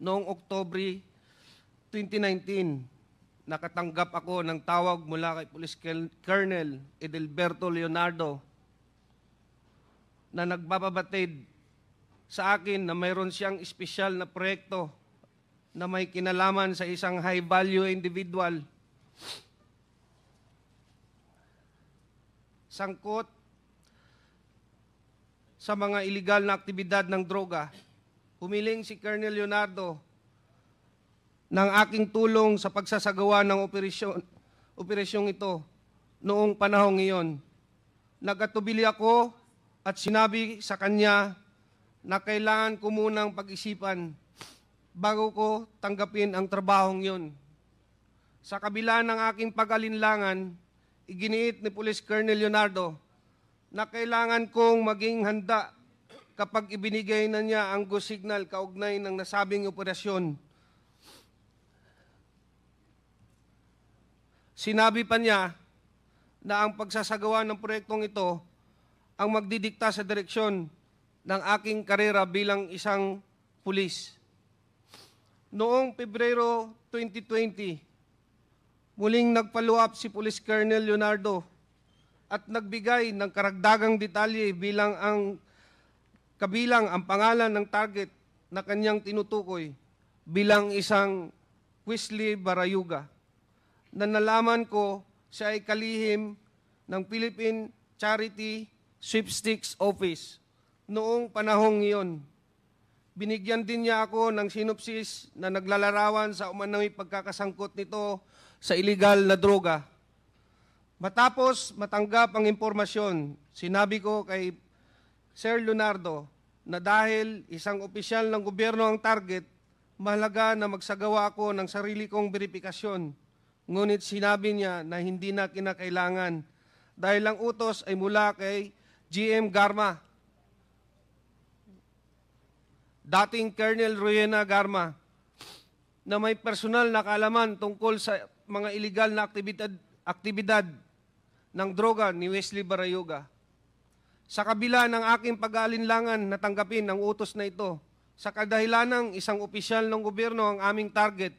noong Oktobre 2019, nakatanggap ako ng tawag mula kay Police Colonel Edelberto Leonardo na nagbababatid sa akin na mayroon siyang espesyal na proyekto na may kinalaman sa isang high-value individual. Sangkot sa mga illegal na aktibidad ng droga, humiling si Colonel Leonardo ng aking tulong sa pagsasagawa ng operasyon, operasyong ito noong panahong iyon. Nagatubili ako at sinabi sa kanya na kailangan ko munang pag-isipan bago ko tanggapin ang trabahong yun. Sa kabila ng aking pag-alinlangan, iginiit ni Police Colonel Leonardo na kailangan kong maging handa kapag ibinigay na niya ang go signal kaugnay ng nasabing operasyon. Sinabi pa niya na ang pagsasagawa ng proyektong ito ang magdidikta sa direksyon ng aking karera bilang isang pulis. Noong Pebrero 2020, muling nagpaluap si Police Colonel Leonardo at nagbigay ng karagdagang detalye bilang ang kabilang ang pangalan ng target na kanyang tinutukoy bilang isang Wesley Barayuga na nalaman ko siya ay kalihim ng Philippine Charity Sweepstakes Office noong panahong iyon. Binigyan din niya ako ng sinopsis na naglalarawan sa umano'y pagkakasangkot nito sa illegal na droga. Matapos matanggap ang impormasyon, sinabi ko kay Sir Leonardo na dahil isang opisyal ng gobyerno ang target, mahalaga na magsagawa ako ng sarili kong verifikasyon. Ngunit sinabi niya na hindi na kinakailangan dahil ang utos ay mula kay GM Garma, dating Colonel Ruyena Garma, na may personal na kaalaman tungkol sa mga illegal na aktibidad, aktibidad ng droga ni Wesley Barayoga. Sa kabila ng aking pag-aalinlangan na tanggapin ang utos na ito, sa kadahilanang isang opisyal ng gobyerno ang aming target,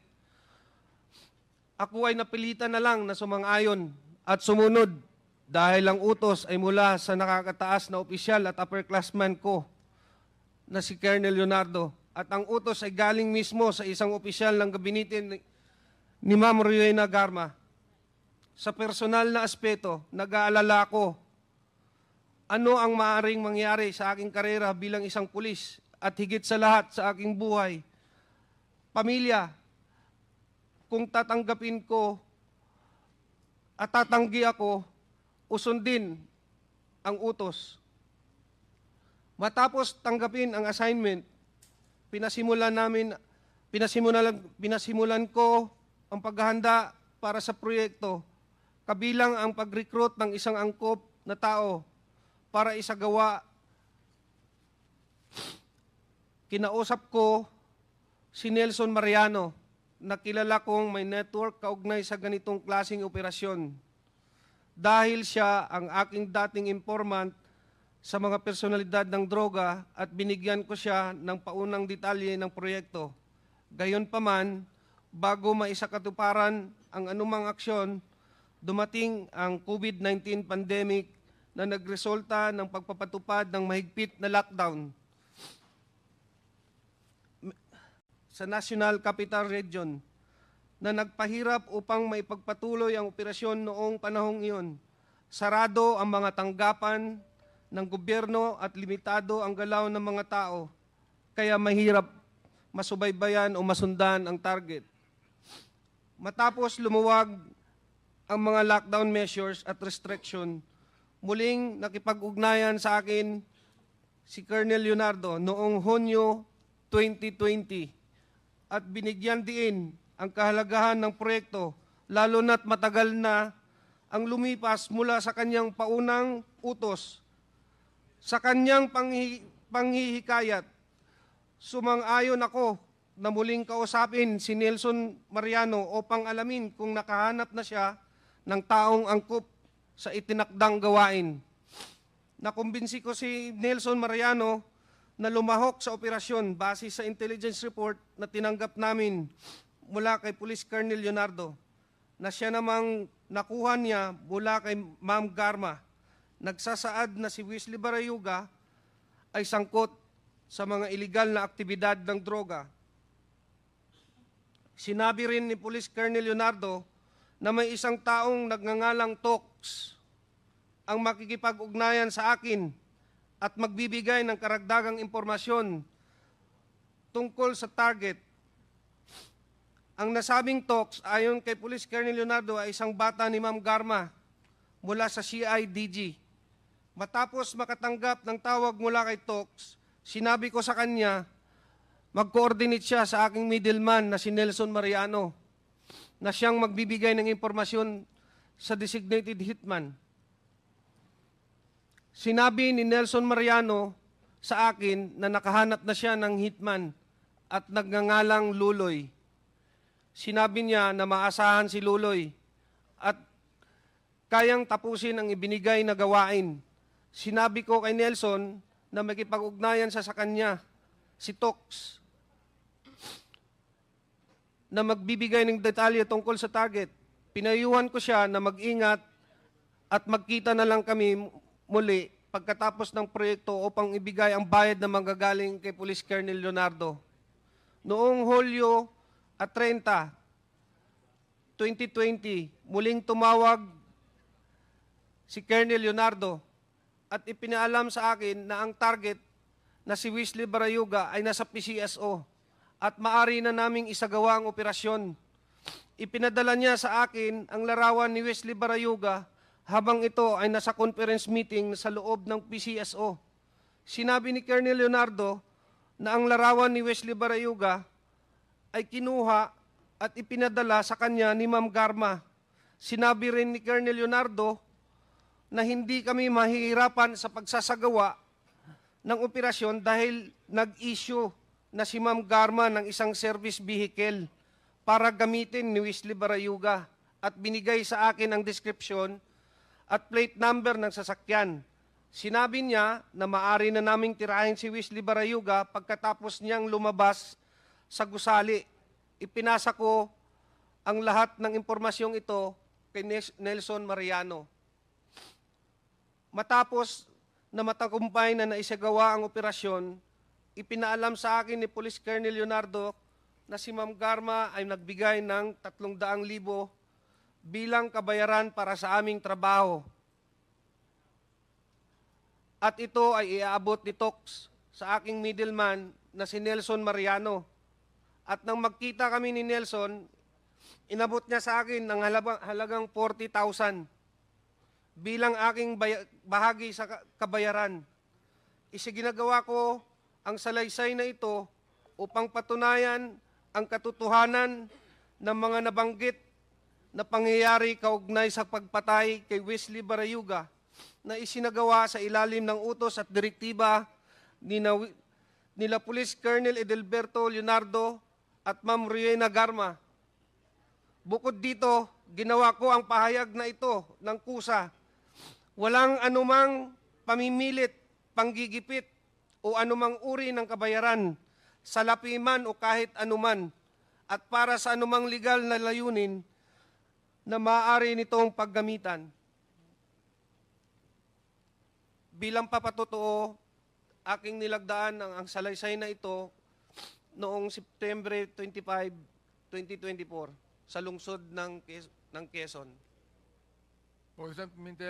ako ay napilitan na lang na sumang-ayon at sumunod dahil ang utos ay mula sa nakakataas na opisyal at upperclassman ko na si Colonel Leonardo at ang utos ay galing mismo sa isang opisyal ng gabinete ni, Ma'am Rowena Garma. Sa personal na aspeto, nag-aalala ko ano ang maaring mangyari sa aking karera bilang isang pulis at higit sa lahat sa aking buhay. Pamilya, kung tatanggapin ko at tatanggi ako, usundin ang utos. Matapos tanggapin ang assignment, pinasimulan namin pinasimulan pinasimulan ko ang paghahanda para sa proyekto kabilang ang pag-recruit ng isang angkop na tao para isagawa kinausap ko si Nelson Mariano na kilala kong may network kaugnay sa ganitong klasing operasyon. Dahil siya ang aking dating informant sa mga personalidad ng droga at binigyan ko siya ng paunang detalye ng proyekto. Gayon pa man, bago maisakatuparan ang anumang aksyon, dumating ang COVID-19 pandemic na nagresulta ng pagpapatupad ng mahigpit na lockdown sa National Capital Region na nagpahirap upang maipagpatuloy ang operasyon noong panahong iyon. Sarado ang mga tanggapan ng gobyerno at limitado ang galaw ng mga tao, kaya mahirap masubaybayan o masundan ang target. Matapos lumuwag ang mga lockdown measures at restriction, muling nakipag-ugnayan sa akin si Colonel Leonardo noong Hunyo 2020 at binigyan diin ang kahalagahan ng proyekto lalo na't matagal na ang lumipas mula sa kanyang paunang utos. Sa kanyang panghi- panghihikayat, sumang-ayon ako na muling kausapin si Nelson Mariano upang alamin kung nakahanap na siya ng taong angkop sa itinakdang gawain. Nakumbinsi ko si Nelson Mariano na lumahok sa operasyon base sa intelligence report na tinanggap namin mula kay Police Colonel Leonardo na siya namang nakuha niya mula kay Ma'am Garma. Nagsasaad na si Wesley Barayuga ay sangkot sa mga iligal na aktibidad ng droga. Sinabi rin ni Police Colonel Leonardo na may isang taong nagngangalang Tox ang makikipag-ugnayan sa akin at magbibigay ng karagdagang impormasyon tungkol sa target. Ang nasabing Tox ayon kay Police Colonel Leonardo ay isang bata ni Ma'am Garma mula sa CIDG. Matapos makatanggap ng tawag mula kay Tox, sinabi ko sa kanya, mag-coordinate siya sa aking middleman na si Nelson Mariano na siyang magbibigay ng impormasyon sa designated hitman. Sinabi ni Nelson Mariano sa akin na nakahanap na siya ng hitman at nagngangalang Luloy. Sinabi niya na maasahan si Luloy at kayang tapusin ang ibinigay na gawain. Sinabi ko kay Nelson na makipag-ugnayan siya sa kanya, si Tox, na magbibigay ng detalye tungkol sa target. Pinayuhan ko siya na mag-ingat at magkita na lang kami muli pagkatapos ng proyekto upang ibigay ang bayad na manggagaling kay Police Colonel Leonardo. Noong Hulyo at 30, 2020, muling tumawag si Colonel Leonardo at ipinaalam sa akin na ang target na si Wesley Barayuga ay nasa PCSO at maari na naming isagawa ang operasyon. Ipinadala niya sa akin ang larawan ni Wesley Barayuga habang ito ay nasa conference meeting sa loob ng PCSO. Sinabi ni Colonel Leonardo na ang larawan ni Wesley Barayuga ay kinuha at ipinadala sa kanya ni Ma'am Garma. Sinabi rin ni Colonel Leonardo na hindi kami mahihirapan sa pagsasagawa ng operasyon dahil nag-issue na si Ma'am Garma ng isang service vehicle para gamitin ni Wesley Barayuga at binigay sa akin ang description at plate number ng sasakyan. Sinabi niya na maari na naming tirahin si Wesley Barayuga pagkatapos niyang lumabas sa gusali. Ipinasa ko ang lahat ng impormasyong ito kay Nelson Mariano. Matapos na matagumpay na naisagawa ang operasyon, ipinaalam sa akin ni Police Colonel Leonardo na si Ma'am Garma ay nagbigay ng 300,000 bilang kabayaran para sa aming trabaho. At ito ay iaabot ni Tox sa aking middleman na si Nelson Mariano. At nang magkita kami ni Nelson, inabot niya sa akin ng halagang 40,000 bilang aking bahagi sa ka- kabayaran. Isiginagawa ko ang salaysay na ito upang patunayan ang katotohanan ng mga nabanggit na pangyayari kaugnay sa pagpatay kay Wesley Barayuga na isinagawa sa ilalim ng utos at direktiba ni nila Police Colonel Edelberto Leonardo at Ma'am Riena Garma. Bukod dito, ginawa ko ang pahayag na ito ng kusa. Walang anumang pamimilit, panggigipit o anumang uri ng kabayaran, salapi man o kahit anuman, at para sa anumang legal na layunin na maaari nitong paggamitan. Bilang papatotoo, aking nilagdaan ang, ang salaysay na ito noong September 25, 2024 sa lungsod ng, ng Quezon. Congressman Pimentel,